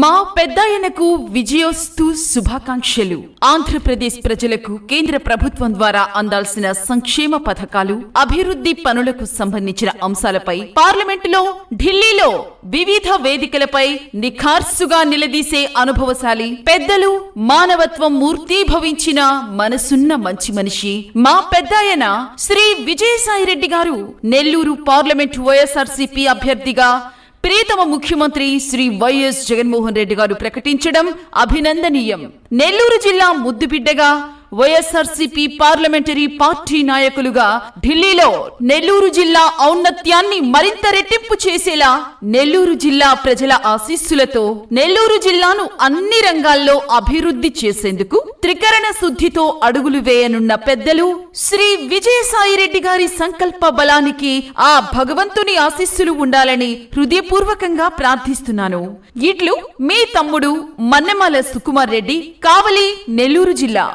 మా పెద్దాయనకు విజయోస్తు శుభాకాంక్షలు. ఆంధ్రప్రదేశ్ ప్రజలకు కేంద్ర ప్రభుత్వం ద్వారా అందాల్సిన సంక్షేమ పథకాలు అభివృద్ధి పనులకు సంబంధించిన అంశాలపై పార్లమెంటులో ఢిల్లీలో వివిధ వేదికలపై నిఖార్సుగా నిలదీసే అనుభవశాలి పెద్దలు మానవత్వం మూర్తీభవించిన మనసున్న మంచి మనిషి మా పెద్దాయన శ్రీ విజయసాయిరెడ్డి గారు. నెల్లూరు పార్లమెంట్ వైఎస్ఆర్సీపీ అభ్యర్థిగా ప్రీతమ ముఖ్యమంత్రి శ్రీ వైఎస్ జగన్మోహన్ రెడ్డి గారు ప్రకటించడం అభినందనీయం. నెల్లూరు జిల్లా ముద్దుబిడ్డగా వైఎస్ఆర్సీపీ పార్లమెంటరీ పార్టీ నాయకులుగా ఢిల్లీలో నెల్లూరు జిల్లా ఔన్నత్యాన్ని మరింత రెట్టింపు చేసేలా నెల్లూరు జిల్లా ప్రజల ఆశీస్సులతో నెల్లూరు జిల్లాను అన్ని రంగాల్లో అభివృద్ధి చేసేందుకు త్రికరణ శుద్ధితో అడుగులు వేయనున్న పెద్దలు శ్రీ విజయసాయిరెడ్డి గారి సంకల్ప బలానికి ఆ భగవంతుని ఆశీస్సులు ఉండాలని హృదయపూర్వకంగా ప్రార్థిస్తున్నాను. ఇట్లు మీ తమ్ముడు మన్నెమాల సుకుమార్ రెడ్డి కావలి నెల్లూరు జిల్లా.